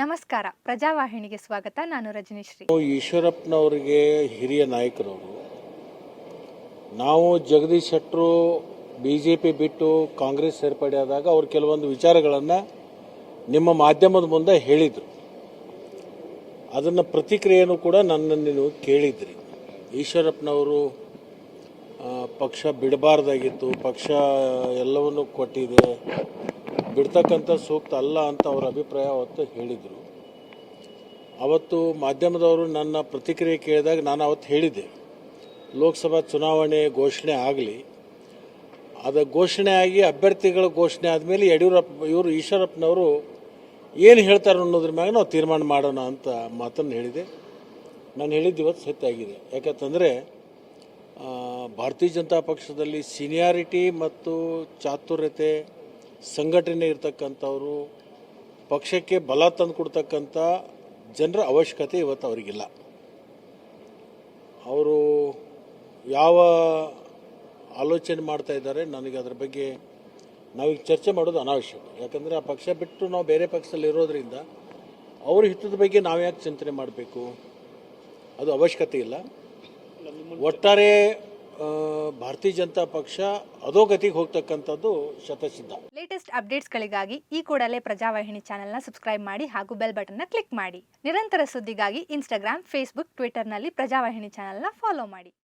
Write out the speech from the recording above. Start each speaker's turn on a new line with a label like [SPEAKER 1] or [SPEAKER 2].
[SPEAKER 1] ನಮಸ್ಕಾರ. ಪ್ರಜಾವಾಹಿನಿಗೆ ಸ್ವಾಗತ. ನಾನು ರಜನೀಶ್ರೀ.
[SPEAKER 2] ಈಶ್ವರಪ್ಪನವರಿಗೆ ಹಿರಿಯ ನಾಯಕರವರು, ನಾವು Jagadish Shettar B J P ಬಿಟ್ಟು ಕಾಂಗ್ರೆಸ್ ಸೇರ್ಪಡೆ ಆದಾಗ ಅವರು ಕೆಲವೊಂದು ವಿಚಾರಗಳನ್ನು ನಿಮ್ಮ ಮಾಧ್ಯಮದ ಮುಂದೆ ಹೇಳಿದರು. ಅದನ್ನು ಪ್ರತಿಕ್ರಿಯೆಯನ್ನು ಕೂಡ ನನ್ನನ್ನು ನೀವು ಕೇಳಿದ್ರಿ. ಈಶ್ವರಪ್ಪನವರು ಪಕ್ಷ ಬಿಡಬಾರ್ದಾಗಿತ್ತು, ಪಕ್ಷ ಎಲ್ಲವನ್ನು ಕೊಟ್ಟಿದೆ ಬಿಡ್ತಕ್ಕಂಥ ಸೂಕ್ತ ಅಲ್ಲ ಅಂತ ಅವರ ಅಭಿಪ್ರಾಯ ಅವತ್ತು ಹೇಳಿದರು. ಅವತ್ತು ಮಾಧ್ಯಮದವರು ನನ್ನ ಪ್ರತಿಕ್ರಿಯೆ ಕೇಳಿದಾಗ ನಾನು ಅವತ್ತು ಹೇಳಿದ್ದೆ. ಲೋಕಸಭಾ ಚುನಾವಣೆ ಘೋಷಣೆ ಆಗಲಿ, ಅದು ಘೋಷಣೆ ಆಗಿ ಅಭ್ಯರ್ಥಿಗಳ ಘೋಷಣೆ ಆದಮೇಲೆ ಯಡಿಯೂರಪ್ಪ, ಇವರು ಈಶ್ವರಪ್ಪನವರು ಏನು ಹೇಳ್ತಾರೆ ಅನ್ನೋದ್ರ ಮ್ಯಾಗ ನಾವು ತೀರ್ಮಾನ ಮಾಡೋಣ ಅಂತ ಮಾತನ್ನು ಹೇಳಿದೆ. ನಾನು ಹೇಳಿದ್ದು ಇವತ್ತು ಆಗಿದೆ ಯಾಕಂತಂದರೆ ಭಾರತೀಯ ಜನತಾ ಪಕ್ಷದಲ್ಲಿ ಸೀನಿಯಾರಿಟಿ ಮತ್ತು ಚಾತುರ್ಯತೆ ಸಂಘಟನೆ ಇರ್ತಕ್ಕಂಥವ್ರು, ಪಕ್ಷಕ್ಕೆ ಬಲ ತಂದು ಕೊಡ್ತಕ್ಕಂಥ ಜನರ ಅವಶ್ಯಕತೆ ಇವತ್ತು ಅವರಿಗಿಲ್ಲ. ಅವರು ಯಾವ ಆಲೋಚನೆ ಮಾಡ್ತಾ ಇದ್ದಾರೆ, ನನಗೆ ಅದರ ಬಗ್ಗೆ ನಾವೀಗ ಚರ್ಚೆ ಮಾಡೋದು ಅನಾವಶ್ಯಕ. ಯಾಕಂದರೆ ಆ ಪಕ್ಷ ಬಿಟ್ಟು ನಾವು ಬೇರೆ ಪಕ್ಷದಲ್ಲಿ ಇರೋದ್ರಿಂದ ಅವ್ರ ಹಿತದ ಬಗ್ಗೆ ನಾವು ಯಾಕೆ ಚಿಂತನೆ ಮಾಡಬೇಕು? ಅದು ಅವಶ್ಯಕತೆ ಇಲ್ಲ. ಒಟ್ಟಾರೆ ಭಾರತೀಯ ಜನತಾ ಪಕ್ಷ ಅಧೋಗತಿಗೆ ಹೋಗ್ತಕ್ಕಂಥದ್ದು ಶತಸಿದ್ಧ.
[SPEAKER 1] ಲೇಟೆಸ್ಟ್ ಅಪ್ಡೇಟ್ಸ್ಗಳಿಗಾಗಿ ಈ ಕೂಡಲೇ ಪ್ರಜಾವಾಹಿನಿ ಚಾನೆಲ್ನ ಸಬ್ಸ್ಕ್ರೈಬ್ ಮಾಡಿ ಹಾಗೂ ಬೆಲ್ ಬಟನ್ನ ಕ್ಲಿಕ್ ಮಾಡಿ. ನಿರಂತರ ಸುದ್ದಿಗಾಗಿ ಇನ್ಸ್ಟಾಗ್ರಾಮ್ ಫೇಸ್ಬುಕ್ ಟ್ವಿಟರ್ನಲ್ಲಿ ಪ್ರಜಾವಾಹಿನಿ ಚಾನೆಲ್ನ ಫಾಲೋ ಮಾಡಿ.